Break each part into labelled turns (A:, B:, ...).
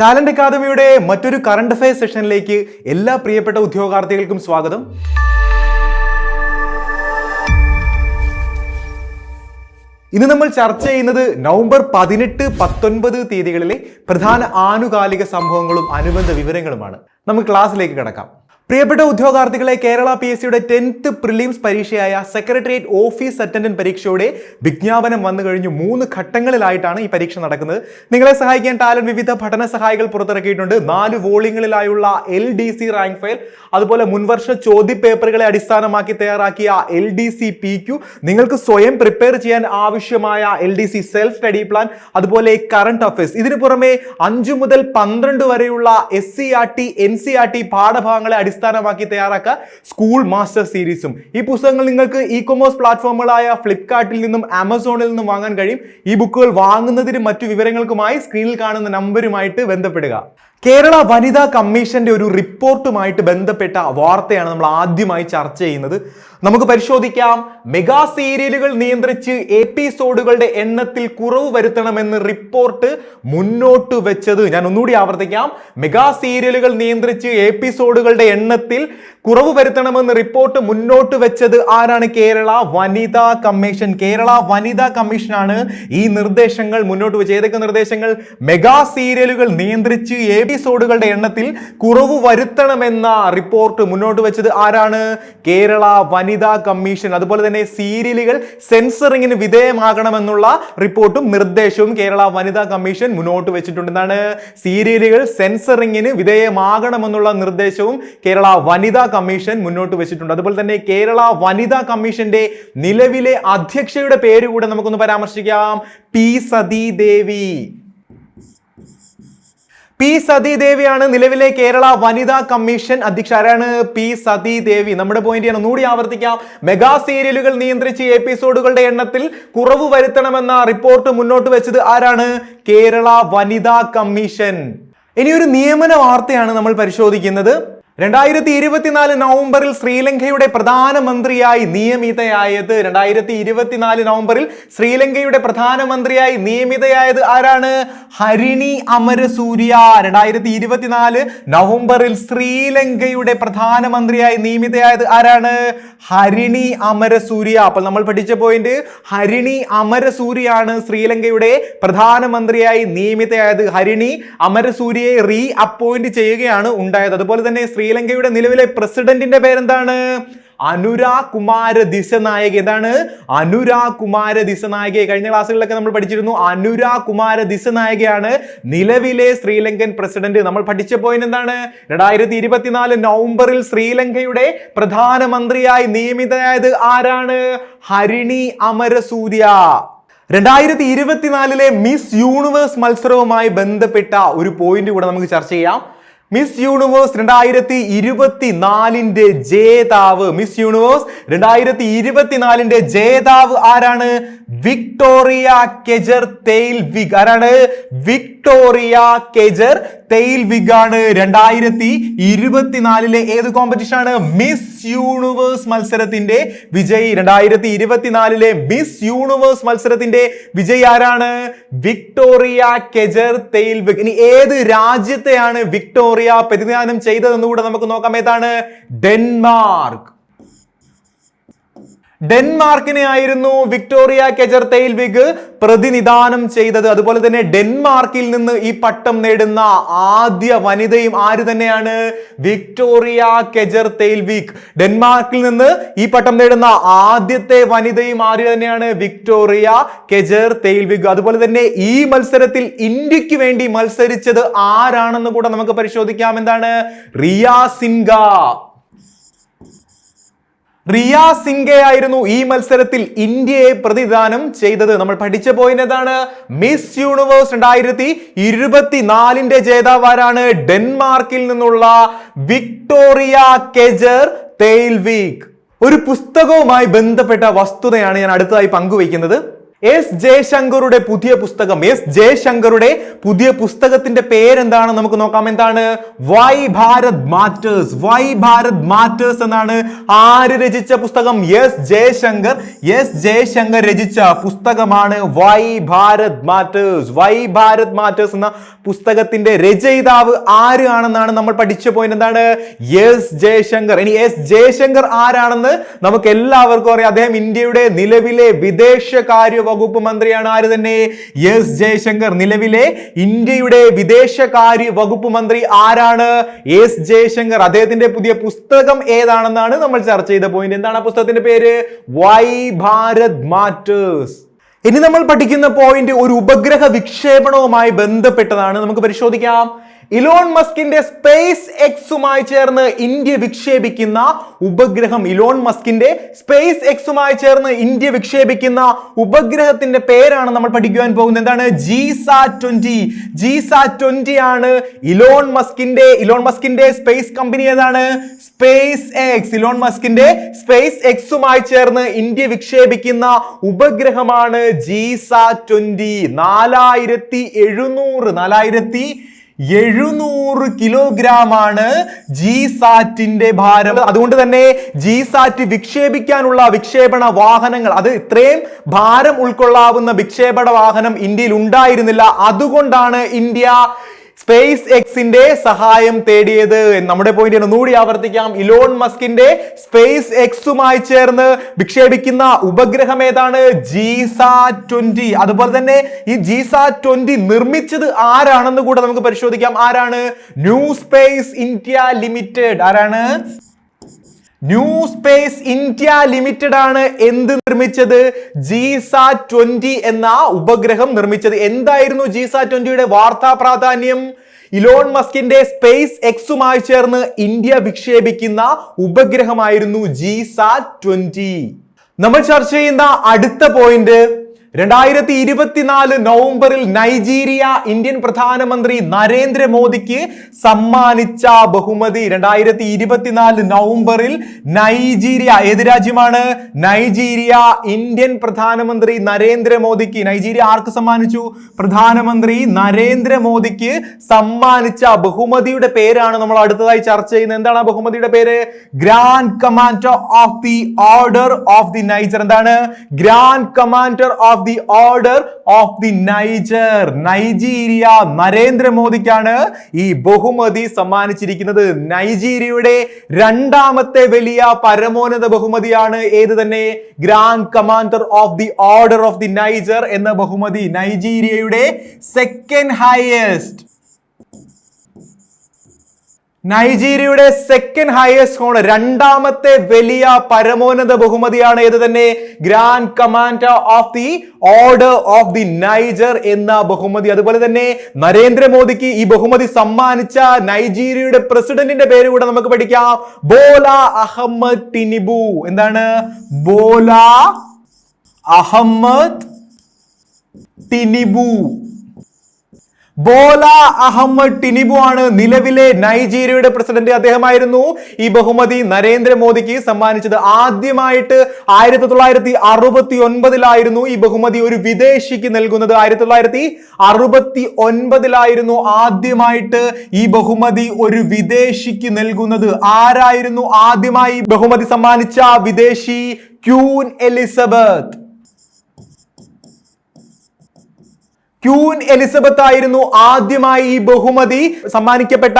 A: Talent അക്കാദമിയുടെ മറ്റൊരു current affair സെഷനിലേക്ക് എല്ലാ പ്രിയപ്പെട്ട ഉദ്യോഗാർത്ഥികൾക്കും സ്വാഗതം. ഇന്ന് നമ്മൾ ചർച്ച ചെയ്യുന്നത് നവംബർ പതിനെട്ട് പത്തൊൻപത് തീയതികളിലെ പ്രധാന ആനുകാലിക സംഭവങ്ങളും അനുബന്ധ വിവരങ്ങളുമാണ്. നമുക്ക് ക്ലാസ്സിലേക്ക് കിടക്കാം. പ്രിയപ്പെട്ട ഉദ്യോഗാർത്ഥികളെ കേരള പി എസ് സിയുടെ ടെൻത്ത് പ്രിലിംസ് പരീക്ഷയായ സെക്രട്ടേറിയറ്റ് ഓഫീസ് അറ്റൻഡന്റ് പരീക്ഷയുടെ വിജ്ഞാപനം വന്നു കഴിഞ്ഞു. മൂന്ന് ഘട്ടങ്ങളിലായിട്ടാണ് ഈ പരീക്ഷ നടക്കുന്നത്. നിങ്ങളെ സഹായിക്കാൻ ടാലൻ വിവിധ പഠന സഹായികൾ പുറത്തിറക്കിയിട്ടുണ്ട്. നാല് വോളിങ്ങളിലായുള്ള L D C rank file അതുപോലെ മുൻവർഷ ചോദ്യപേപ്പറുകളെ അടിസ്ഥാനമാക്കി തയ്യാറാക്കിയ L D C P Q നിങ്ങൾക്ക് സ്വയം പ്രിപ്പയർ ചെയ്യാൻ ആവശ്യമായ L D C self study plan അതുപോലെ കറണ്ട് അഫയേഴ്സ് ഇതിനു പുറമെ അഞ്ചു മുതൽ പന്ത്രണ്ട് വരെയുള്ള S C R T N C R T പാഠഭാഗങ്ങളെ അടിസ്ഥാനമാക്കി തയ്യാറാക്കുക സ്കൂൾ മാസ്റ്റർ സീരീസും. ഈ പുസ്തകങ്ങൾ നിങ്ങൾക്ക് ഇ കൊമേഴ്സ് പ്ലാറ്റ്ഫോമുകളായ ഫ്ലിപ്കാർട്ടിൽ നിന്നും ആമസോണിൽ നിന്നും വാങ്ങാൻ കഴിയും. ഈ ബുക്കുകൾ വാങ്ങുന്നതിനും മറ്റു വിവരങ്ങൾക്കുമായി സ്ക്രീനിൽ കാണുന്ന നമ്പരുമായിട്ട് ബന്ധപ്പെടുക. കേരള വനിതാ കമ്മീഷന്റെ ഒരു റിപ്പോർട്ടുമായിട്ട് ബന്ധപ്പെട്ട വാർത്തയാണ് നമ്മൾ ആദ്യമായി ചർച്ച ചെയ്യുന്നത്. നമുക്ക് പരിശോധിക്കാം. മെഗാ സീരിയലുകൾ നിയന്ത്രിച്ച് എപ്പിസോഡുകളുടെ എണ്ണത്തിൽ കുറവ് വരുത്തണമെന്ന് റിപ്പോർട്ട് മുന്നോട്ട് വെച്ചത്. ഞാൻ ഒന്നുകൂടി ആവർത്തിക്കാം. മെഗാ സീരിയലുകൾ നിയന്ത്രിച്ച് എപ്പിസോഡുകളുടെ എണ്ണത്തിൽ കുറവ് വരുത്തണമെന്ന് റിപ്പോർട്ട് മുന്നോട്ട് വെച്ചത് ആരാണ്? കേരള വനിതാ കമ്മീഷൻ. കേരള വനിതാ കമ്മീഷനാണ് ഈ നിർദ്ദേശങ്ങൾ മുന്നോട്ട് വെച്ചത്. ഏതൊക്കെ നിർദ്ദേശങ്ങൾ? മെഗാ സീരിയലുകൾ നിയന്ത്രിച്ച് എപ്പിസോഡുകളുടെ എണ്ണത്തിൽ കുറവ് വരുത്തണമെന്ന റിപ്പോർട്ട് മുന്നോട്ട് വെച്ചത് ആരാണ്? കേരള വനിതാ കമ്മീഷൻ. അതുപോലെ തന്നെ സീരിയലുകൾ സെൻസറിങ്ങിന് വിധേയമാകണമെന്നുള്ള റിപ്പോർട്ടും നിർദ്ദേശവും കേരള വനിതാ കമ്മീഷൻ മുന്നോട്ട് വെച്ചിട്ടുണ്ട്. എന്താണ്? സീരിയലുകൾ സെൻസറിങ്ങിന് വിധേയമാകണമെന്നുള്ള നിർദ്ദേശവും കേരള വനിതാ കമ്മീഷൻ മുന്നോട്ട് വെച്ചിട്ടുണ്ട്. അതുപോലെ തന്നെ കേരള വനിതാ കമ്മീഷന്റെ നിലവിലെ അധ്യക്ഷയുടെ പേര് കൂടെ നമുക്കൊന്ന് പരാമർശിക്കാം. പി സതീദേവി. പി സതീദേവിയാണ് നിലവിലെ കേരള വനിതാ കമ്മീഷൻ അധ്യക്ഷ. ആരാണ്? പി സതീദേവി. നമ്മുടെ പോയിന്റ് ഞാൻ ഒന്നുകൂടി ആവർത്തിക്കാം. മെഗാ സീരിയലുകൾ നിയന്ത്രിച്ച് എപ്പിസോഡുകളുടെ എണ്ണത്തിൽ കുറവ് വരുത്തണമെന്ന റിപ്പോർട്ട് മുന്നോട്ട് വെച്ചത് ആരാണ്? കേരള വനിതാ കമ്മീഷൻ. ഇനി ഒരു നിയമന വാർത്തയാണ് നമ്മൾ പരിശോധിക്കുന്നത്. രണ്ടായിരത്തി ഇരുപത്തിനാല് നവംബറിൽ ശ്രീലങ്കയുടെ പ്രധാനമന്ത്രിയായി നിയമിതയായത് രണ്ടായിരത്തി ഇരുപത്തിനാല് നവംബറിൽ ശ്രീലങ്കയുടെ പ്രധാനമന്ത്രിയായി നിയമിതയായത് ആരാണ്? ഹരിണി അമരസൂര്യ. രണ്ടായിരത്തി ഇരുപത്തിനാല് നവംബറിൽ ശ്രീലങ്കയുടെ പ്രധാനമന്ത്രിയായി നിയമിതയായത് ആരാണ്? ഹരിണി അമരസൂര്യ. അപ്പോൾ നമ്മൾ പഠിച്ച പോയിന്റ് ഹരിണി അമരസൂര്യയാണ് ശ്രീലങ്കയുടെ പ്രധാനമന്ത്രിയായി നിയമിതയായത്. ഹരിണി അമരസൂര്യയെ റീ അപ്പോയിന്റ് ചെയ്യുകയാണ് ഉണ്ടായത്. അതുപോലെ തന്നെ ശ്രീലങ്കയുടെ നിലവിലെ പ്രസിഡന്റിന്റെ പേരെന്താണ്? അനുരാ കുമാര ദിശനായക എന്താണ് അനുരാ കുമാര ദിശനായക കഴിഞ്ഞ ക്ലാസ്സുകളിലൊക്കെ നമ്മൾ പഠിച്ചിരുന്നു. അനുരാ കുമാര ദിശനായകയാണ് നിലവിലെ ശ്രീലങ്കൻ പ്രസിഡന്റ്. നമ്മൾ പഠിച്ച പോയിന്റ് എന്താണ്? രണ്ടായിരത്തി ഇരുപത്തിനാല് നവംബറിൽ ശ്രീലങ്കയുടെ പ്രധാനമന്ത്രിയായി നിയമിതനായത് ആരാണ്? ഹരിണി അമരസൂര്യ. രണ്ടായിരത്തി ഇരുപത്തിനാലിലെ മിസ് യൂണിവേഴ്സ് മത്സരവുമായി ബന്ധപ്പെട്ട ഒരു പോയിന്റ് കൂടെ നമുക്ക് ചർച്ച ചെയ്യാം. മിസ് യൂണിവേഴ്സ് രണ്ടായിരത്തി ഇരുപത്തിനാലിന്റെ ജേതാവ്. മിസ് യൂണിവേഴ്സ് രണ്ടായിരത്തി ഇരുപത്തിനാലിന്റെ ജേതാവ് ആരാണ്? വിക്ടോറിയ കെജർ തെയിൽ വിഗ് ആരാണ്? വിക്ടോറിയ കെജർ തെയിൽ വിഗ് ആണ് രണ്ടായിരത്തി ഇരുപത്തിനാലിലെ ഏത് കോമ്പറ്റീഷൻ ആണ്? മിസ് യൂണിവേഴ്സ് മത്സരത്തിന്റെ വിജയി രണ്ടായിരത്തി ഇരുപത്തിനാലിലെ മിസ് യൂണിവേഴ്സ് മത്സരത്തിന്റെ വിജയി ആരാണ്? വിക്ടോറിയ കെജർ തെയിൽ ഇനി ഏത് രാജ്യത്തെയാണ് വിക്ടോറിയ പ്രതിനിധാനം ചെയ്തതെന്ന് കൂടെ നമുക്ക് നോക്കാം. ഏതാണ്? ഡെൻമാർക്ക്. ഡെൻമാർക്കിനെ ആയിരുന്നു വിക്ടോറിയ കെജർ തെയിൽവിഗ് പ്രതിനിധാനം ചെയ്തത്. അതുപോലെ തന്നെ ഡെൻമാർക്കിൽ നിന്ന് ഈ പട്ടം നേടുന്ന ആദ്യ വനിതയും ആര് തന്നെയാണ്? വിക്ടോറിയ കെജർ തെയിൽവിഗ് ഡെൻമാർക്കിൽ നിന്ന് ഈ പട്ടം നേടുന്ന ആദ്യത്തെ വനിതയും ആര് തന്നെയാണ്? വിക്ടോറിയ കെജർ തെയിൽവിഗ് അതുപോലെ തന്നെ ഈ മത്സരത്തിൽ ഇന്ത്യയ്ക്ക് വേണ്ടി മത്സരിച്ചത് ആരാണെന്ന് കൂടെ നമുക്ക് പരിശോധിക്കാം. എന്താണ്? റിയ സിൻഗ. റിയ സിംഗെ ആയിരുന്നു ഈ മത്സരത്തിൽ ഇന്ത്യയെ പ്രതിദാനം ചെയ്തത്. നമ്മൾ പഠിച്ച പോയിന്റ് ഏതാണ്? മിസ് യൂണിവേഴ്സ് രണ്ടായിരത്തി ഇരുപത്തിനാലിന്റെ ജേതാവാരാണ് ഡെൻമാർക്കിൽ നിന്നുള്ള വിക്ടോറിയ കെജർ തേൽവീക്. ഒരു പുസ്തകവുമായി ബന്ധപ്പെട്ട വസ്തുതയാണ് ഞാൻ അടുത്തതായി പങ്കുവയ്ക്കുന്നത്. എസ് ജയശങ്കറുടെ പുതിയ പുസ്തകം. എസ് ജയശങ്കറുടെ പുതിയ പുസ്തകത്തിന്റെ പേരെന്താണ്? നമുക്ക് നോക്കാം. എന്താണ്? Why Bharat matters. Why Bharat matters എന്നാണ് ആര് രചിച്ച പുസ്തകം? എസ് ജയശങ്കർ. എസ് ജയശങ്കർ രചിച്ച പുസ്തകമാണ് why Bharat matters. Why Bharat matters എന്ന പുസ്തകത്തിന്റെ രചയിതാവ് ആര് ആണെന്നാണ് നമ്മൾ പഠിച്ച പോയിന്റ് എന്താണ്? എസ് ജയശങ്കർ. ഇനി എസ് ജയശങ്കർ ആരാണെന്ന് നമുക്ക് എല്ലാവർക്കും അറിയാം. അദ്ദേഹം ഇന്ത്യയുടെ നിലവിലെ വിദേശകാര്യ വകുപ്പ് മന്ത്രിയാണ് ആര് തന്നെ? എസ് ജയശങ്കർ. നിലവിലെ ഇന്ത്യയുടെ വിദേശകാര്യ വകുപ്പ് മന്ത്രി ആരാണ്? എസ് ജയശങ്കർ. അദ്ദേഹത്തിന്റെ പുതിയ പുസ്തകം ഏതാണെന്നാണ് നമ്മൾ ചർച്ച ചെയ്ത പോയിന്റ് എന്താണ് ആ പുസ്തകത്തിന്റെ പേര്? Why Bharat matters. ഇനി നമ്മൾ പഠിക്കുന്ന പോയിന്റ് ഒരു ഉപഗ്രഹ വിക്ഷേപണവുമായി ബന്ധപ്പെട്ടതാണ്. നമുക്ക് പരിശോധിക്കാം. ഇലോൺ മസ്കിന്റെ സ്പേസ് എക്സുമായി ചേർന്ന് ഇന്ത്യ വിക്ഷേപിക്കുന്ന ഉപഗ്രഹം ഇലോൺ മസ്കിന്റെ സ്പേസ് എക്സുമായി ചേർന്ന് ഇന്ത്യ വിക്ഷേപിക്കുന്ന ഉപഗ്രഹത്തിന്റെ പേരാണ് നമ്മൾ പഠിക്കുവാൻ പോകുന്നത്. എന്താണ്? G SAT twenty G SAT twenty ആണ് ഇലോൺ മസ്കിന്റെ ഇലോൺ മസ്കിന്റെ സ്പേസ് കമ്പനി ഏതാണ്? സ്പേസ് എക്സ് ഇലോൺ മസ്കിന്റെ സ്പേസ് എക്സുമായി ചേർന്ന് ഇന്ത്യ വിക്ഷേപിക്കുന്ന ഉപഗ്രഹമാണ് ജി സാ ട്വന്റി നാലായിരത്തി എഴുന്നൂറ് നാലായിരത്തി എഴുന്നൂറ് കിലോഗ്രാം ആണ് ജി സാറ്റിന്റെ ഭാരം. അതുകൊണ്ട് തന്നെ ജി സാറ്റ് വിക്ഷേപിക്കാനുള്ള വിക്ഷേപണ വാഹനങ്ങൾ അത് ഇത്രയും ഭാരം ഉൾക്കൊള്ളാവുന്ന വിക്ഷേപണ വാഹനം ഇന്ത്യയിൽ ഉണ്ടായിരുന്നില്ല. അതുകൊണ്ടാണ് ഇന്ത്യ സ്പേസ് എക്സിന്റെ സഹായം തേടിയത്. നമ്മുടെ പോയിന്റ് ഒന്നുകൂടി ആവർത്തിക്കാം. ഇലോൺ മസ്കിന്റെ സ്പേസ് എക്സുമായി ചേർന്ന് വിക്ഷേപിക്കുന്ന ഉപഗ്രഹം ഏതാണ്? GSAT twenty. അതുപോലെ തന്നെ ഈ ജീസാ ട്വന്റി നിർമ്മിച്ചത് ആരാണെന്ന് കൂടെ നമുക്ക് പരിശോധിക്കാം. ആരാണ്? New space India limited. ആരാണ്? ന്യൂ സ്പേസ് ഇന്ത്യ ലിമിറ്റഡ് ആണ് എന്ത് നിർമ്മിച്ചത്? ജിസാ ട്വന്റി എന്ന ഉപഗ്രഹം നിർമ്മിച്ചത്. എന്തായിരുന്നു ജിസാ ട്വന്റിയുടെ വാർത്താ പ്രാധാന്യം? ഇലോൺ മസ്കിന്റെ സ്പേസ് എക്സുമായി ചേർന്ന് ഇന്ത്യ വിക്ഷേപിക്കുന്ന ഉപഗ്രഹമായിരുന്നു ജിസാ ട്വന്റി നമ്മൾ ചർച്ച ചെയ്യുന്ന അടുത്ത പോയിന്റ് രണ്ടായിരത്തി ഇരുപത്തിനാല് നവംബറിൽ നൈജീരിയ ഇന്ത്യൻ പ്രധാനമന്ത്രി നരേന്ദ്രമോദിക്ക് സമ്മാനിച്ച ബഹുമതി. രണ്ടായിരത്തി ഇരുപത്തിനാല് നവംബറിൽ നൈജീരിയ ഏത് രാജ്യമാണ്? നൈജീരിയ ഇന്ത്യൻ പ്രധാനമന്ത്രി നരേന്ദ്രമോദിക്ക്. നൈജീരിയ ആർക്ക് സമ്മാനിച്ചു? പ്രധാനമന്ത്രി നരേന്ദ്രമോദിക്ക് സമ്മാനിച്ച ബഹുമതിയുടെ പേരാണ് നമ്മൾ അടുത്തതായി ചർച്ച ചെയ്യുന്നത്. എന്താണ് ബഹുമതിയുടെ പേര്? Grand commander of the order of the Niger. എന്താണ്? Grand commander of the order of the Niger Nigeria നരേന്ദ്രമോദിക്കാണ് ഈ ബഹുമതി സമ്മാനിച്ചിരിക്കുന്നത്. നൈജീരിയയുടെ രണ്ടാമത്തെ വലിയ പരമോന്നത ബഹുമതിയാണ് ഏത് തന്നെ? Grand commander of the order of the Niger എന്ന ബഹുമതി നൈജീരിയയുടെ സെക്കൻഡ് ഹയസ്റ്റ് നൈജീരിയയുടെ സെക്കൻഡ് ഹയസ്റ്റ് ഹോണർ രണ്ടാമത്തെ വലിയ പരമോന്നത ബഹുമതിയാണ് ഏത് തന്നെ? Grand commander of the order of the Niger എന്ന ബഹുമതി. അതുപോലെ തന്നെ നരേന്ദ്രമോദിക്ക് ഈ ബഹുമതി സമ്മാനിച്ച നൈജീരിയയുടെ പ്രസിഡന്റിന്റെ പേര് കൂടെ നമുക്ക് പഠിക്കാം. Bola Ahmed Tinubu. എന്താണ്? Bola Ahmed Tinubu. Bola Ahmed Tinubu ആണ് നിലവിലെ നൈജീരിയയുടെ പ്രസിഡന്റ് അദ്ദേഹമായിരുന്നു. ഈ ബഹുമതി നരേന്ദ്രമോദിക്ക് സമ്മാനിച്ചത് ആദ്യമായിട്ട് ആയിരത്തി തൊള്ളായിരത്തി അറുപത്തി ഒൻപതിലായിരുന്നു ഈ ബഹുമതി ഒരു വിദേശിക്ക് നൽകുന്നത്. ആയിരത്തി തൊള്ളായിരത്തി അറുപത്തി ഒൻപതിലായിരുന്നു ആദ്യമായിട്ട് ഈ ബഹുമതി ഒരു വിദേശിക്ക് നൽകുന്നത്. ആരായിരുന്നു ആദ്യമായി ബഹുമതി സമ്മാനിച്ച വിദേശി? Queen Elizabeth. ക്യൂൻ എലിസബത്ത് ആയിരുന്നു ആദ്യമായി ഈ ബഹുമതി. സമ്മാനിക്കപ്പെട്ട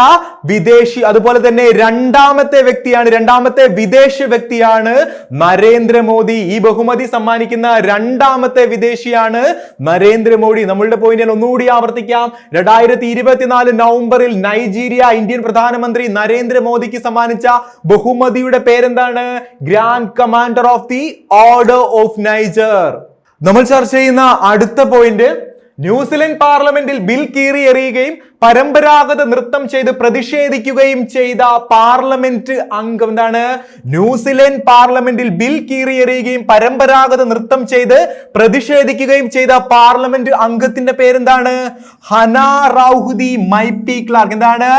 A: വിദേശി അതുപോലെ തന്നെ രണ്ടാമത്തെ വ്യക്തിയാണ് രണ്ടാമത്തെ വിദേശ വ്യക്തിയാണ് നരേന്ദ്രമോദി. ഈ ബഹുമതി സമ്മാനിക്കുന്ന രണ്ടാമത്തെ വിദേശിയാണ് നരേന്ദ്രമോദി. നമ്മളുടെ പോയിന്റ് ഞാൻ ഒന്നുകൂടി ആവർത്തിക്കാം. രണ്ടായിരത്തി ഇരുപത്തിനാല് നവംബറിൽ നൈജീരിയ ഇന്ത്യൻ പ്രധാനമന്ത്രി നരേന്ദ്രമോദിക്ക് സമ്മാനിച്ച ബഹുമതിയുടെ പേരെന്താണ്? Grand commander of the order of Niger നമ്മൾ ചർച്ച ചെയ്യുന്ന അടുത്ത പോയിന്റ് ന്യൂസിലൻഡ് പാർലമെന്റിൽ ബിൽ കീറി എറിയുകയും പരമ്പരാഗത നൃത്തം ചെയ്ത് പ്രതിഷേധിക്കുകയും ചെയ്ത പാർലമെന്റ് അംഗം എന്താണ്? ന്യൂസിലൻഡ് പാർലമെന്റിൽ ബിൽ കീറി എറിയുകയും പരമ്പരാഗത നൃത്തം ചെയ്ത് പ്രതിഷേധിക്കുകയും ചെയ്ത പാർലമെന്റ് അംഗത്തിന്റെ പേരെന്താണ്? Hana Rawhiti Maipi Clarke. എന്താണ്?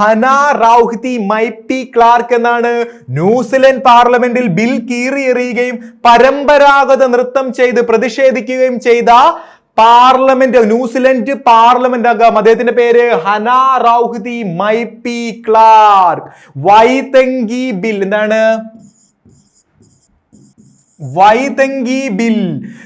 A: ഹന റൗഹുദി മൈപ്പി ക്ലാർക്ക് എന്നാണ് ന്യൂസിലൻഡ് പാർലമെന്റിൽ ബിൽ കീറി എറിയുകയും പരമ്പരാഗത നൃത്തം ചെയ്ത് പ്രതിഷേധിക്കുകയും ചെയ്ത പാർലമെന്റ് ന്യൂസിലൻഡ് പാർലമെന്റ് അംഗം അദ്ദേഹത്തിന്റെ പേര് Hana Rawhiti P Clarke. Waitangi bill. എന്താണ്? Waitangi bill.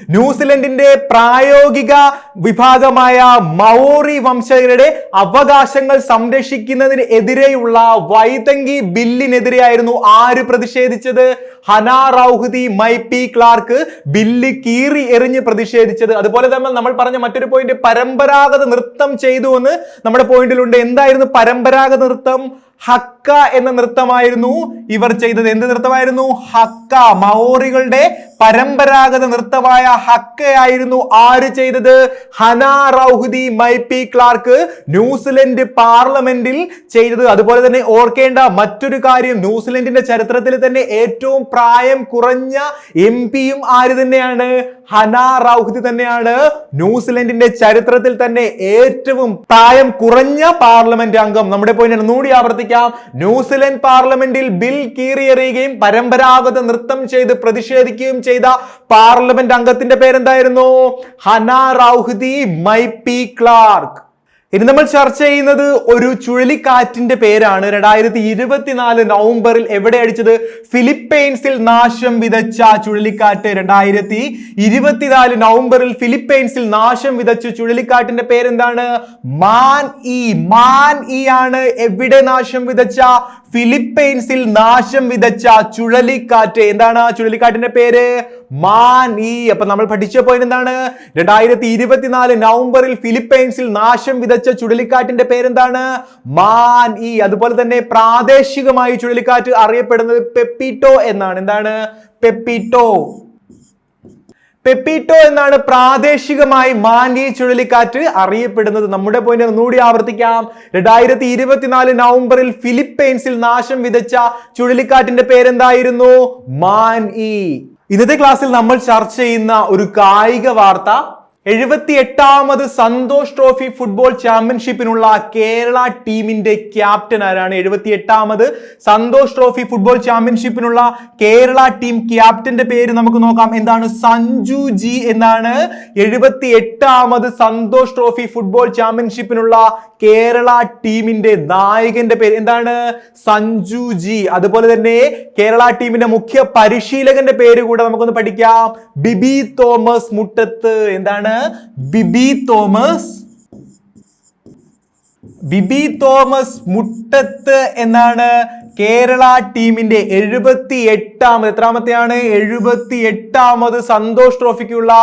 A: ന്യൂസിലൻഡിന്റെ പ്രായോഗിക വിഭാഗമായ മൗറി വംശജരുടെ അവകാശങ്ങൾ സംരക്ഷിക്കുന്നതിന് എതിരെയുള്ള വൈതങ്കി ബില്ലിനെതിരെയായിരുന്നു ആര് പ്രതിഷേധിച്ചത്? Hana Rawhiti P Clarke bill കീറി എറിഞ്ഞ് പ്രതിഷേധിച്ചത്. അതുപോലെ തന്നെ നമ്മൾ പറഞ്ഞ മറ്റൊരു പോയിന്റ് പരമ്പരാഗത നൃത്തം ചെയ്തു എന്ന് നമ്മുടെ പോയിന്റിലുണ്ട് എന്തായിരുന്നു പരമ്പരാഗത നൃത്തം? ഹക്ക എന്ന നൃത്തമായിരുന്നു ഇവർ ചെയ്തത്. എന്ത് നൃത്തമായിരുന്നു? ഹക്ക. മൗറികളുടെ പരമ്പരാഗത നൃത്തമായ ഹക്കയായിരുന്നു ആര് ചെയ്തത്? Hana Rawhiti P Clarke New Zealand പാർലമെന്റിൽ ചെയ്തത്. അതുപോലെ തന്നെ ഓർക്കേണ്ട മറ്റൊരു കാര്യം ന്യൂസിലൻഡിന്റെ ചരിത്രത്തിൽ തന്നെ ഏറ്റവും പ്രായം കുറഞ്ഞ എം പിയും ആര് തന്നെയാണ്? ഹന റൗഹുദി തന്നെയാണ്. ന്യൂസിലൻഡിന്റെ ചരിത്രത്തിൽ തന്നെ ഏറ്റവും പ്രായം കുറഞ്ഞ പാർലമെന്റ് അംഗം. നമ്മുടെ പോയിന്റ് നൂടി ആവർത്തിക്കാം. ന്യൂസിലൻഡ് പാർലമെന്റിൽ ബിൽ കീറിയെറിയുകയും പരമ്പരാഗത നൃത്തം ചെയ്ത് പ്രതിഷേധിക്കുകയും ചെയ്ത പാർലമെന്റ് അംഗത്തിന്റെ പേരെന്തായിരുന്നു? Hana Rawhiti Maipi Clarke. ഇനി നമ്മൾ ചർച്ച ചെയ്യുന്നത് ഒരു ചുഴലിക്കാറ്റിന്റെ പേരാണ്. രണ്ടായിരത്തി ഇരുപത്തിനാല് നവംബറിൽ എവിടെ അടിച്ചത്? ഫിലിപ്പൈൻസിൽ നാശം വിതച്ച ചുഴലിക്കാറ്റ്. രണ്ടായിരത്തി ഇരുപത്തിനാല് നവംബറിൽ ഫിലിപ്പൈൻസിൽ നാശം വിതച്ച ചുഴലിക്കാറ്റിന്റെ പേരെന്താണ്? മാൻ ഇ. മാൻ ഇ ആണ് എവിടെ നാശം വിതച്ച ഫിലിപ്പൈൻസിൽ നാശം വിതച്ച ചുഴലിക്കാറ്റ്. എന്താണ് ആ ചുഴലിക്കാറ്റിന്റെ പേര്? ഇ അപ്പൊ നമ്മൾ പഠിച്ച പോയിന്റ് എന്താണ്? രണ്ടായിരത്തി ഇരുപത്തിനാല് നവംബറിൽ ഫിലിപ്പൈൻസിൽ നാശം വിതച്ച ചുഴലിക്കാറ്റിന്റെ പേരെന്താണ്? ഇ അതുപോലെ തന്നെ പ്രാദേശികമായി ചുഴലിക്കാറ്റ് അറിയപ്പെടുന്നത് പെപ്പിറ്റോ എന്നാണ്. എന്താണ്? പെപ്പിറ്റോ പെപ്പിറ്റോ എന്നാണ് പ്രാദേശികമായി മാൻഡി ചുഴലിക്കാറ്റ് അറിയപ്പെടുന്നത്. നമ്മുടെ പോയിന്റ് ഒന്നുകൂടി ആവർത്തിക്കാം. രണ്ടായിരത്തി ഇരുപത്തിനാല് നവംബറിൽ ഫിലിപ്പൈൻസിൽ നാശം വിതച്ച ചുഴലിക്കാറ്റിന്റെ പേരെന്തായിരുന്നു? മാൻ ഇന്നത്തെ ക്ലാസ്സിൽ നമ്മൾ ചർച്ച ചെയ്യുന്ന ഒരു കായിക വാർത്ത എഴുപത്തി എട്ടാമത് സന്തോഷ് ട്രോഫി ഫുട്ബോൾ ചാമ്പ്യൻഷിപ്പിനുള്ള കേരള ടീമിന്റെ ക്യാപ്റ്റൻ ആരാണ്? എഴുപത്തി എട്ടാമത് സന്തോഷ് ട്രോഫി ഫുട്ബോൾ ചാമ്പ്യൻഷിപ്പിനുള്ള കേരള ടീം ക്യാപ്റ്റന്റെ പേര് നമുക്ക് നോക്കാം. എന്താണ്? സഞ്ജു ജി എന്നാണ്. എഴുപത്തി എട്ടാമത് സന്തോഷ് ട്രോഫി ഫുട്ബോൾ ചാമ്പ്യൻഷിപ്പിനുള്ള കേരള ടീമിന്റെ നായകന്റെ പേര് എന്താണ്? സഞ്ജു ജി. അതുപോലെ തന്നെ കേരള ടീമിന്റെ മുഖ്യ പരിശീലകന്റെ പേര് കൂടെ നമുക്കൊന്ന് പഠിക്കാം. ബിബി തോമസ് മുട്ടത്ത്. എന്താണ്? ബിബി തോമസ്. ബിബി തോമസ് മുട്ടത്ത് എന്നാണ് കേരള ടീമിന്റെ എഴുപത്തി എട്ടാമത് എത്രാമത്തെയാണ്? എഴുപത്തി എട്ടാമത് സന്തോഷ് ട്രോഫിക്കുള്ള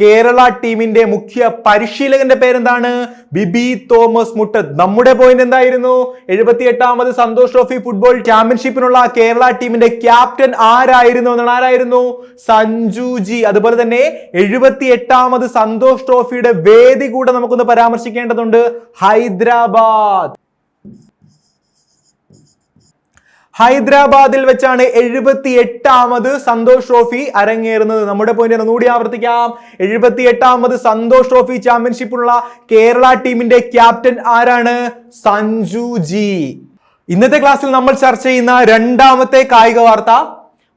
A: കേരള ടീമിന്റെ മുഖ്യ പരിശീലകന്റെ പേരെന്താണ്? ബിബി തോമസ് മുട്ടത്ത്. നമ്മുടെ പോയിന്റ് എന്തായിരുന്നു? എഴുപത്തി എട്ടാമത് സന്തോഷ് ട്രോഫി ഫുട്ബോൾ ചാമ്പ്യൻഷിപ്പിനുള്ള കേരള ടീമിന്റെ ക്യാപ്റ്റൻ ആരായിരുന്നു എന്നാണ്? ആരായിരുന്നു? സഞ്ജു ജി. അതുപോലെ തന്നെ എഴുപത്തി എട്ടാമത് സന്തോഷ് ട്രോഫിയുടെ വേദി കൂടെ നമുക്കൊന്ന് പരാമർശിക്കേണ്ടതുണ്ട്. ഹൈദരാബാദ് ഹൈദരാബാദിൽ വെച്ചാണ് എഴുപത്തി എട്ടാമത് സന്തോഷ് ട്രോഫി അരങ്ങേറുന്നത്. നമ്മുടെ പോയിന്റ് ഒന്നുകൂടി ആവർത്തിക്കാം. എഴുപത്തി എട്ടാമത് സന്തോഷ് ട്രോഫി ചാമ്പ്യൻഷിപ്പുള്ള കേരള ടീമിന്റെ ക്യാപ്റ്റൻ ആരാണ്? സഞ്ജു ജി. ഇന്നത്തെ ക്ലാസ്സിൽ നമ്മൾ ചർച്ച ചെയ്യുന്ന രണ്ടാമത്തെ കായിക വാർത്ത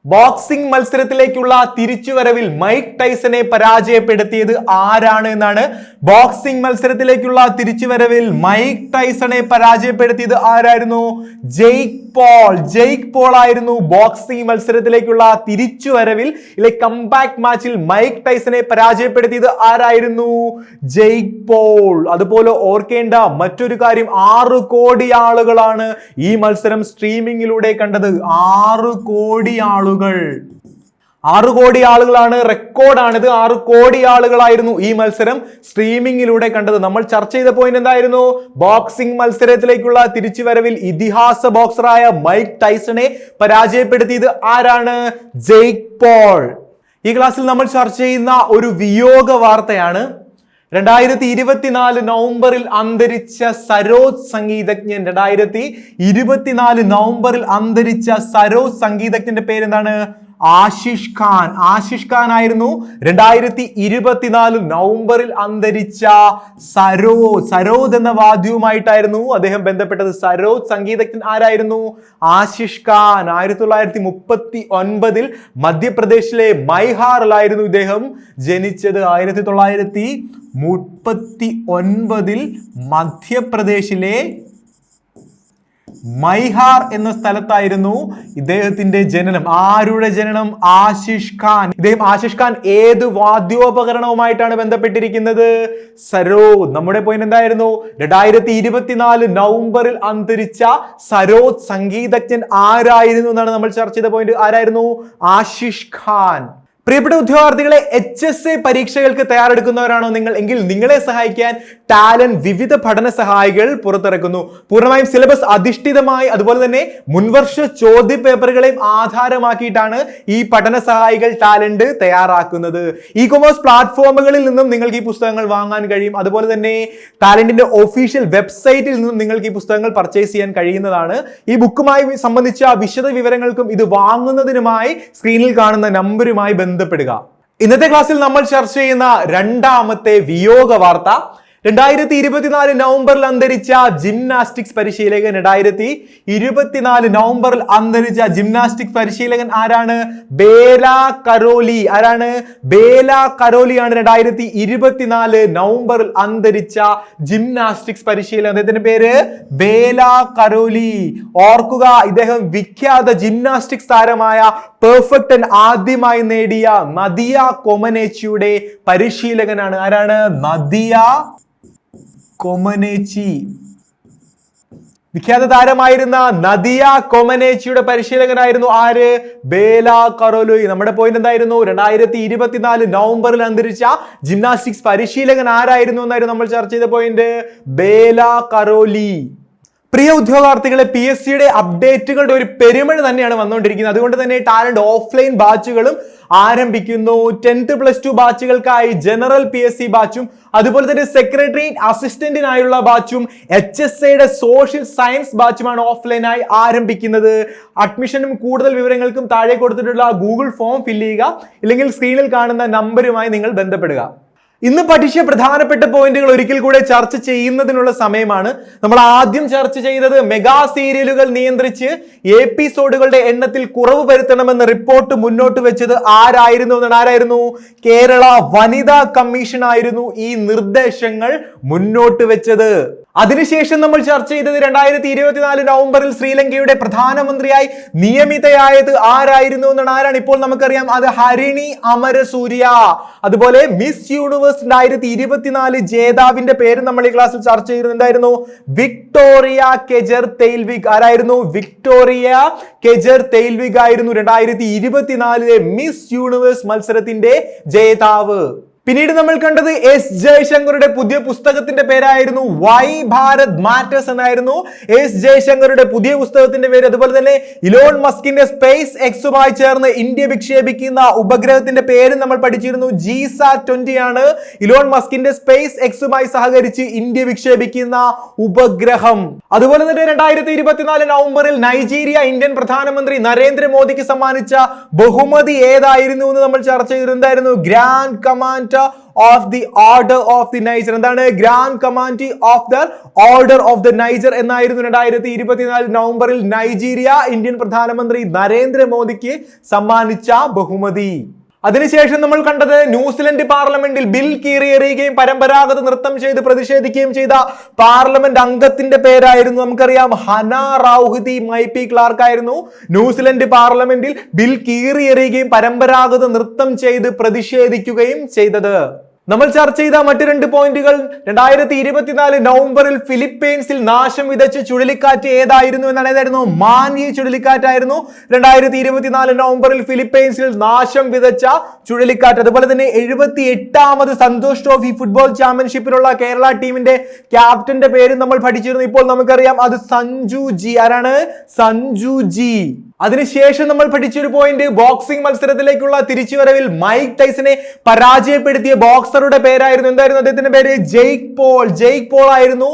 A: ബോക്സിംഗ് മത്സരത്തിലേക്കുള്ള തിരിച്ചുവരവിൽ മൈക്ക് ടൈസനെ പരാജയപ്പെടുത്തിയത് ആരാണ് എന്നാണ് ബോക്സിംഗ് മത്സരത്തിലേക്കുള്ള തിരിച്ചുവരവിൽ മൈക്ക് ടൈസണെ പരാജയപ്പെടുത്തിയത് ആരായിരുന്നു? Jake Paul. ജെയ്ക്ക് പോൾ ആയിരുന്നു ബോക്സിംഗ് മത്സരത്തിലേക്കുള്ള തിരിച്ചുവരവിൽ. ഇല്ലെ കംബാക്ക് മാച്ചിൽ മൈക്ക് ടൈസനെ പരാജയപ്പെടുത്തിയത് ആരായിരുന്നു? Jake Paul. അതുപോലെ ഓർക്കേണ്ട മറ്റൊരു കാര്യം ആറ് കോടി ആളുകളാണ് ഈ മത്സരം സ്ട്രീമിംഗിലൂടെ കണ്ടത്. ആറ് കോടി ആളുകൾ ആറ് കോടി ആളുകളാണ് റെക്കോർഡാണിത്. ആറ് കോടി ആളുകളായിരുന്നു ഈ മത്സരം സ്ട്രീമിംഗിലൂടെ കണ്ടത്. നമ്മൾ ചർച്ച ചെയ്ത പോയിന്റ് എന്തായിരുന്നു? ബോക്സിംഗ് മത്സരത്തിലേക്കുള്ള തിരിച്ചുവരവിൽ ഇതിഹാസ ബോക്സറായ മൈക്ക് ടൈസണെ പരാജയപ്പെടുത്തിയത് ആരാണ്? Jake Paul. ഈ ക്ലാസ്സിൽ നമ്മൾ ചർച്ച ചെയ്യുന്ന ഒരു വിയോഗ വാർത്തയാണ് രണ്ടായിരത്തി ഇരുപത്തിനാല് നവംബറിൽ അന്തരിച്ച സരോജ് സംഗീതജ്ഞൻ. രണ്ടായിരത്തി ഇരുപത്തിനാല് നവംബറിൽ അന്തരിച്ച സരോജ് സംഗീതജ്ഞന്റെ പേരെന്താണ്? ആശിഷ് ഖാൻ. ആശിഷ് ഖാൻ ആയിരുന്നു രണ്ടായിരത്തി ഇരുപത്തിനാല് നവംബറിൽ അന്തരിച്ച സരോജ്. സരോദ് എന്ന വാദ്യവുമായിട്ടായിരുന്നു അദ്ദേഹം ബന്ധപ്പെട്ടത്. സരോദ് സംഗീതജ്ഞൻ ആരായിരുന്നു? ആശിഷ് ഖാൻ. ആയിരത്തി തൊള്ളായിരത്തി മുപ്പത്തി ഒൻപതിൽ മധ്യപ്രദേശിലെ മൈഹാറിലായിരുന്നു ഇദ്ദേഹം ജനിച്ചത്. ആയിരത്തി തൊള്ളായിരത്തി മുപ്പത്തി ഒൻപതിൽ മധ്യപ്രദേശിലെ മൈഹാർ എന്ന സ്ഥലത്തായിരുന്നു ഇദ്ദേഹത്തിന്റെ ജനനം. ആരുടെ ജനനം? ആശിഷ് ഖാൻ. ഇദ്ദേഹം ആശിഷ് ഖാൻ ഏത് വാദ്യോപകരണവുമായിട്ടാണ് ബന്ധപ്പെട്ടിരിക്കുന്നത്? സരോദ്. നമ്മുടെ പോയിന്റ് എന്തായിരുന്നു? രണ്ടായിരത്തി ഇരുപത്തിനാല് നവംബറിൽ അന്തരിച്ച സരോദ് സംഗീതജ്ഞൻ ആരായിരുന്നു എന്നാണ് നമ്മൾ ചർച്ച ചെയ്ത പോയിന്റ് ആരായിരുന്നു? ആശിഷ് ഖാൻ. പ്രിയപ്പെട്ട ഉദ്യോഗാർത്ഥികളെ എച്ച് എസ് എ പരീക്ഷകൾക്ക് തയ്യാറെടുക്കുന്നവരാണോ നിങ്ങൾ? എങ്കിൽ നിങ്ങളെ സഹായിക്കാൻ ടാലന്റ് വിവിധ പഠന സഹായികൾ പുറത്തിറക്കുന്നു. പൂർണമായും സിലബസ് അധിഷ്ഠിതമായി അതുപോലെ തന്നെ മുൻവർഷ ചോദ്യ പേപ്പറുകളെയും ആധാരമാക്കിയിട്ടാണ് ഈ പഠന സഹായികൾ ടാലന്റ് തയ്യാറാക്കുന്നത്. ഇ കൊമേഴ്സ് പ്ലാറ്റ്ഫോമുകളിൽ നിന്നും നിങ്ങൾക്ക് ഈ പുസ്തകങ്ങൾ വാങ്ങാൻ കഴിയും. അതുപോലെ തന്നെ ടാലന്റിന്റെ ഒഫീഷ്യൽ വെബ്സൈറ്റിൽ നിന്നും നിങ്ങൾക്ക് ഈ പുസ്തകങ്ങൾ പർച്ചേസ് ചെയ്യാൻ കഴിയുന്നതാണ്. ഈ ബുക്കുമായി സംബന്ധിച്ച വിശദ വിവരങ്ങൾക്കും ഇത് വാങ്ങുന്നതിനുമായി സ്ക്രീനിൽ കാണുന്ന നമ്പറുമായി ബന്ധപ്പെടുക. ഇന്നത്തെ ക്ലാസ്സിൽ നമ്മൾ ചർച്ച ചെയ്യുന്ന രണ്ടാമത്തെ വിയോഗ വാർത്ത. രണ്ടായിരത്തി ഇരുപത്തിനാല് നവംബറിൽ അന്തരിച്ച ജിംനാസ്റ്റിക്സ് പരിശീലകൻ രണ്ടായിരത്തി ഇരുപത്തിനാല് നവംബറിൽ അന്തരിച്ച ജിംനാസ്റ്റിക്സ് പരിശീലകൻ ആരാണ്? ബേല കരോലി. ആരാണ്? ബേല കരോലിയാണ് രണ്ടായിരത്തി ഇരുപത്തിനാല് നവംബറിൽ അന്തരിച്ച ജിംനാസ്റ്റിക്സ് പരിശീലകൻ. അദ്ദേഹത്തിന്റെ പേര് ബേല കരോലി. ഓർക്കുക ഇദ്ദേഹം വിഖ്യാത ജിംനാസ്റ്റിക്സ് താരമായ പെർഫെക്റ്റ് ആദ്യമായി നേടിയ മദിയ കൊമനേച്ചിയുടെ പരിശീലകനാണ്. ആരാണ്? മദിയ കൊമനേച്ചി. വിഖ്യാത താരമായിരുന്ന നദിയ കൊമനേച്ചിയുടെ പരിശീലകനായിരുന്നു ആര്? ബേല കറോലോയി നമ്മുടെ പോയിന്റ് എന്തായിരുന്നു? രണ്ടായിരത്തി ഇരുപത്തിനാല് നവംബറിൽ അന്തരിച്ച ജിംനാസ്റ്റിക്സ് പരിശീലകൻ ആരായിരുന്നു എന്നായിരുന്നു നമ്മൾ ചർച്ച ചെയ്ത പോയിന്റ് ബേല കറോലി പ്രിയ ഉദ്യോഗാർത്ഥികളെ പി എസ് സിയുടെ അപ്ഡേറ്റുകളുടെ ഒരു പെരുമഴ തന്നെയാണ് വന്നുകൊണ്ടിരിക്കുന്നത്. അതുകൊണ്ട് തന്നെ ടാലന്റ് ഓഫ്ലൈൻ ബാച്ചുകളും ആരംഭിക്കുന്നു. ടെൻത്ത് പ്ലസ് ടു ബാച്ചുകൾക്കായി ജനറൽ പി എസ് സി ബാച്ചും അതുപോലെ തന്നെ സെക്രട്ടറി അസിസ്റ്റന്റിനായുള്ള ബാച്ചും എച്ച് എസ് ഐയുടെ സോഷ്യൽ സയൻസ് ബാച്ചുമാണ് ഓഫ്ലൈനായി ആരംഭിക്കുന്നത്. അഡ്മിഷനും കൂടുതൽ വിവരങ്ങൾക്കും താഴെ കൊടുത്തിട്ടുള്ള ഗൂഗിൾ ഫോം ഫില്ല് ചെയ്യുക ഇല്ലെങ്കിൽ സ്ക്രീനിൽ കാണുന്ന നമ്പരുമായി നിങ്ങൾ ബന്ധപ്പെടുക. ഇന്ന് പഠിച്ച പ്രധാനപ്പെട്ട പോയിന്റുകൾ ഒരിക്കൽ കൂടെ ചർച്ച ചെയ്യുന്നതിനുള്ള സമയമാണ്. നമ്മൾ ആദ്യം ചർച്ച ചെയ്തത് മെഗാ സീരിയലുകൾ നിയന്ത്രിച്ച് എപ്പിസോഡുകളുടെ എണ്ണത്തിൽ കുറവ് വരുത്തണമെന്ന റിപ്പോർട്ട് മുന്നോട്ട് വെച്ചത് ആരായിരുന്നു എന്നാണ്. ആരായിരുന്നു? കേരള വനിതാ കമ്മീഷൻ ആയിരുന്നു ഈ നിർദ്ദേശങ്ങൾ മുന്നോട്ട് വെച്ചത്. അതിനുശേഷം നമ്മൾ ചർച്ച ചെയ്തത് രണ്ടായിരത്തി ഇരുപത്തിനാല് നവംബറിൽ ശ്രീലങ്കയുടെ പ്രധാനമന്ത്രിയായി നിയമിതയായത് ആരായിരുന്നു എന്നാണ് ആരാണ്? ഇപ്പോൾ നമുക്കറിയാം അത് ഹരിണി അമരസൂര്യ. അതുപോലെ മിസ് യൂണിവേഴ്സ് രണ്ടായിരത്തി ഇരുപത്തിനാല് ജേതാവിന്റെ പേര് നമ്മൾ ഈ ക്ലാസ്സിൽ ചർച്ച ചെയ്തിട്ടുണ്ടായിരുന്നു വിക്ടോറിയ കെജർ തെയിൽവിഗ് ആരായിരുന്നു? വിക്ടോറിയ കെജർ തെയിൽവിഗ് ആയിരുന്നു രണ്ടായിരത്തി ഇരുപത്തിനാലിലെ മിസ് യൂണിവേഴ്സ് മത്സരത്തിന്റെ ജേതാവ്. പിന്നീട് നമ്മൾ കണ്ടത് എസ് ജയശങ്കറുടെ പുതിയ പുസ്തകത്തിന്റെ പേരായിരുന്നു വൈ ഭാരത് മാറ്റേഴ്സ് എന്നായിരുന്നു. എസ് ജയശങ്കറുടെ പുതിയ പുസ്തകത്തിന്റെ പേര് അതുപോലെ തന്നെ ഇലോൺ മസ്കിന്റെ സ്പേസ് എക്സുമായി ചേർന്ന് ഇന്ത്യ വിക്ഷേപിക്കുന്ന ഉപഗ്രഹത്തിന്റെ പേര് നമ്മൾ പഠിച്ചിരുന്നു. ജീസ ട്വന്റി ആണ്. ഇലോൺ മസ്കിന്റെ സ്പേസ് എക്സുമായി സഹകരിച്ച് ഇന്ത്യ വിക്ഷേപിക്കുന്ന ഉപഗ്രഹം. അതുപോലെ തന്നെ രണ്ടായിരത്തി ഇരുപത്തിനാല് നവംബറിൽ നൈജീരിയ ഇന്ത്യൻ പ്രധാനമന്ത്രി നരേന്ദ്രമോദിക്ക് സമ്മാനിച്ച ബഹുമതി ഏതായിരുന്നു എന്ന് നമ്മൾ ചർച്ച ചെയ്തിരുந்தாയിരുന്നു grand of the order of the Niger എന്താണ്? Grand commander of the order of the Niger എന്നായിരുന്നു രണ്ടായിരത്തി ഇരുപത്തിനാല് നവംബറിൽ നൈജീരിയ ഇന്ത്യൻ പ്രധാനമന്ത്രി നരേന്ദ്രമോദിക്ക് സമ്മാനിച്ച ബഹുമതി. അതിനുശേഷം നമ്മൾ കണ്ടത് ന്യൂസിലൻഡ് പാർലമെന്റിൽ ബിൽ കീറിയെറിയുകയും പരമ്പരാഗത നൃത്തം ചെയ്ത് പ്രതിഷേധിക്കുകയും ചെയ്ത പാർലമെന്റ് അംഗത്തിന്റെ പേരായിരുന്നു നമുക്കറിയാം Hana Rawhiti Maipi Clarke ആയിരുന്നു. ന്യൂസിലൻഡ് പാർലമെന്റിൽ ബിൽ കീറിയെറിയുകയും പരമ്പരാഗത നൃത്തം ചെയ്ത് പ്രതിഷേധിക്കുകയും ചെയ്തത്. നമ്മൾ ചർച്ച ചെയ്ത മറ്റു രണ്ട് പോയിന്റുകൾ. രണ്ടായിരത്തി ഇരുപത്തിനാല് നവംബറിൽ ഫിലിപ്പീൻസിൽ നാശം വിതച്ച ചുഴലിക്കാറ്റ് ഏതായിരുന്നു എന്നാണ് ഏതായിരുന്നു? മാൻയി ചുഴലിക്കാറ്റായിരുന്നു. രണ്ടായിരത്തി ഇരുപത്തിനാല് നവംബറിൽ ഫിലിപ്പീൻസിൽ നാശം വിതച്ച ചുഴലിക്കാറ്റ്. അതുപോലെ തന്നെ എഴുപത്തി എട്ടാമത് സന്തോഷ് ട്രോഫി ഫുട്ബോൾ ചാമ്പ്യൻഷിപ്പിലുള്ള കേരള ടീമിന്റെ ക്യാപ്റ്റന്റെ പേര് നമ്മൾ പഠിച്ചിരുന്നു. ഇപ്പോൾ നമുക്കറിയാം അത് സഞ്ജു ജി. ആരാണ്? സഞ്ജു ജി. അതിനുശേഷം നമ്മൾ പഠിച്ചൊരു പോയിന്റ് ബോക്സിംഗ് മത്സരത്തിലേക്കുള്ള തിരിച്ചുവരവിൽ മൈക്ക് ടൈസനെ പരാജയപ്പെടുത്തിയ ബോക്സറുടെ പേരായിരുന്നു. എന്തായിരുന്നു അദ്ദേഹത്തിന്റെ പേര്? Jake Paul. ജെയ്ക്ക് പോൾ ആയിരുന്നു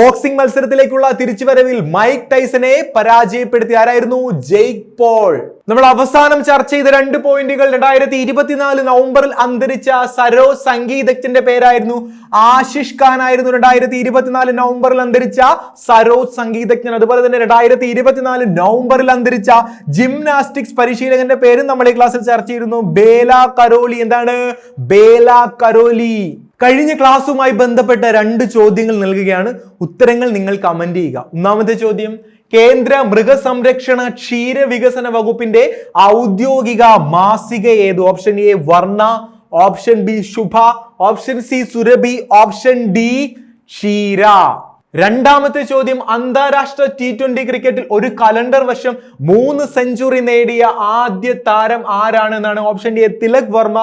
A: ബോക്സിംഗ് മത്സരത്തിലേക്കുള്ള തിരിച്ചുവരവിൽ മൈക്ക് ടൈസനെ പരാജയപ്പെടുത്തിയ. ആരായിരുന്നു? Jake Paul. നമ്മൾ അവസാനം ചർച്ച ചെയ്ത രണ്ട് പോയിന്റുകൾ രണ്ടായിരത്തി ഇരുപത്തിനാല് നവംബറിൽ അന്തരിച്ച സരോ സംഗീതജ്ഞന്റെ പേരായിരുന്നു. ആശിഷ് ഖാൻ ആയിരുന്നു രണ്ടായിരത്തി ഇരുപത്തിനാല് നവംബറിൽ അന്തരിച്ച സരോ സംഗീതജ്ഞൻ. അതുപോലെ തന്നെ രണ്ടായിരത്തി ഇരുപത്തിനാല് നവംബറിൽ അന്തരിച്ച ജിംനാസ്റ്റിക്സ് പരിശീലകന്റെ പേരും നമ്മൾ ഈ ക്ലാസ്സിൽ ചർച്ച ചെയ്തിരുന്നു. ബേല കരോലി. എന്താണ്? ബേല കരോലി. കഴിഞ്ഞ ക്ലാസ്സുമായി ബന്ധപ്പെട്ട രണ്ട് ചോദ്യങ്ങൾ നൽകുകയാണ്. ഉത്തരങ്ങൾ നിങ്ങൾ കമന്റ് ചെയ്യുക. ഒന്നാമത്തെ ചോദ്യം കേന്ദ്ര മൃഗസംരക്ഷണ ക്ഷീര വികസന വകുപ്പിന്റെ ഔദ്യോഗിക മാസിക ഏത്? Option A Varna. Option B Shubha. Option C Surabhi. Option D Ksheera. രണ്ടാമത്തെ ചോദ്യം അന്താരാഷ്ട്ര ടി ട്വന്റി ക്രിക്കറ്റിൽ ഒരു കലണ്ടർ വർഷം മൂന്ന് സെഞ്ചുറി നേടിയ ആദ്യ താരം ആരാണ് എന്നാണ് option D Tilak Varma.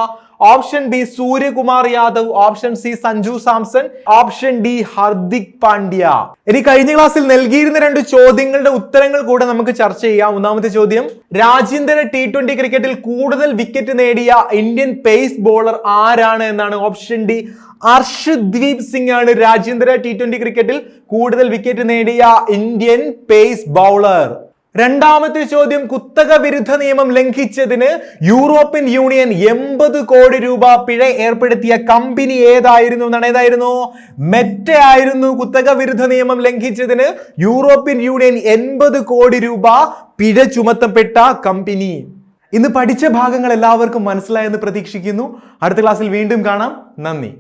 A: Option B Suryakumar Yadav. Option C Sanju Samson. Option D Hardik Pandya. ഇനി കഴിഞ്ഞ ക്ലാസ്സിൽ നൽകിയിരുന്ന രണ്ട് ചോദ്യങ്ങളുടെ ഉത്തരങ്ങൾ കൂടെ നമുക്ക് ചർച്ച ചെയ്യാം. ഒന്നാമത്തെ ചോദ്യം രാജ്യാന്തര ടി ട്വന്റി ക്രിക്കറ്റിൽ കൂടുതൽ വിക്കറ്റ് നേടിയ ഇന്ത്യൻ പേസ് ബോളർ ആരാണ് എന്നാണ് ഓപ്ഷൻ ഡി അർഷദ്വീപ് സിംഗ് ആണ് രാജ്യാന്തര ടി ട്വന്റി ക്രിക്കറ്റിൽ കൂടുതൽ വിക്കറ്റ് നേടിയ ഇന്ത്യൻ പേസ് ബൗളർ രണ്ടാമത്തെ ചോദ്യം കുത്തക വിരുദ്ധ നിയമം ലംഘിച്ചതിന് യൂറോപ്യൻ യൂണിയൻ എൺപത് കോടി രൂപ പിഴ ഏർപ്പെടുത്തിയ കമ്പനി ഏതായിരുന്നു എന്നാണ് ഏതായിരുന്നു? മെറ്റ ആയിരുന്നു കുത്തക വിരുദ്ധ നിയമം ലംഘിച്ചതിന് യൂറോപ്യൻ യൂണിയൻ എൺപത് കോടി രൂപ പിഴ ചുമത്തപ്പെട്ട കമ്പനി. ഇന്ന് പഠിച്ച ഭാഗങ്ങൾ എല്ലാവർക്കും മനസ്സിലായെന്ന് പ്രതീക്ഷിക്കുന്നു. അടുത്ത ക്ലാസ്സിൽ വീണ്ടും കാണാം. നന്ദി.